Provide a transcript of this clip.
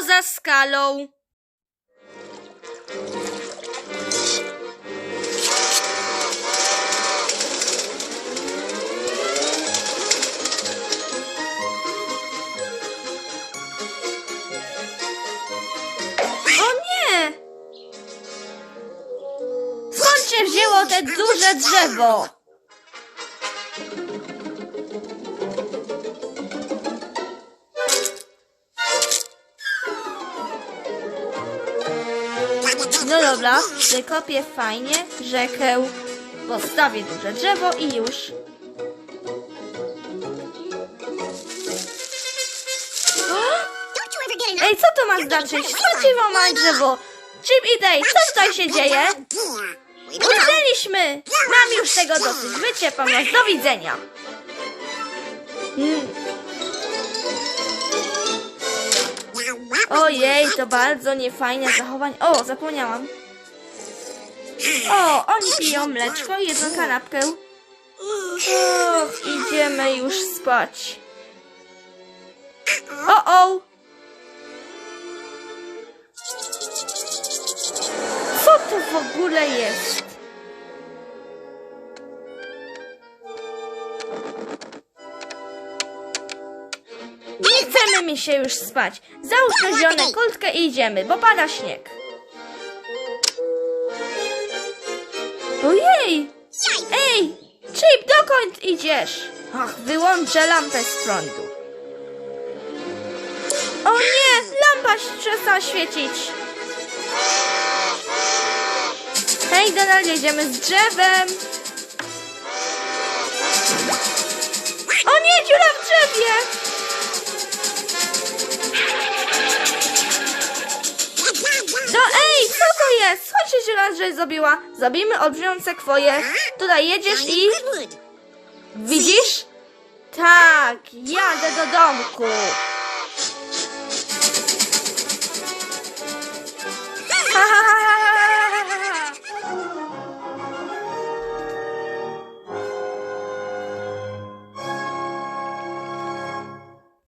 poza skalą. O nie! Skąd wzięło te duże drzewo? No dobra, wykopię fajnie rzekę, postawię duże drzewo i już. Ej, co to ma znaczyć? Wam małe drzewo? Chip i Dej, co tutaj się dzieje? Utknęliśmy! Mam już tego dosyć. Wyciepam was. Do widzenia. Mm, Ojej, to bardzo niefajne zachowanie. O, zapomniałam. O, oni piją mleczko i jedzą kanapkę. Idziemy już spać. O, o! Co to w ogóle jest? Nie chcemy mi się już spać. Załóż tę zionę kurtkę i idziemy, bo pada śnieg. Ojej! Ej! Chip, dokąd idziesz? Ach, wyłączę lampę z prądu. O nie! Lampa przestała świecić. Hej, Donald, jedziemy z drzewem. O nie, dziura w drzewie! Dziura w drzewie zrobiła? Zrobimy olbrzymią sekwoję. Tutaj jedziesz i... Widzisz? Tak, jadę do domku.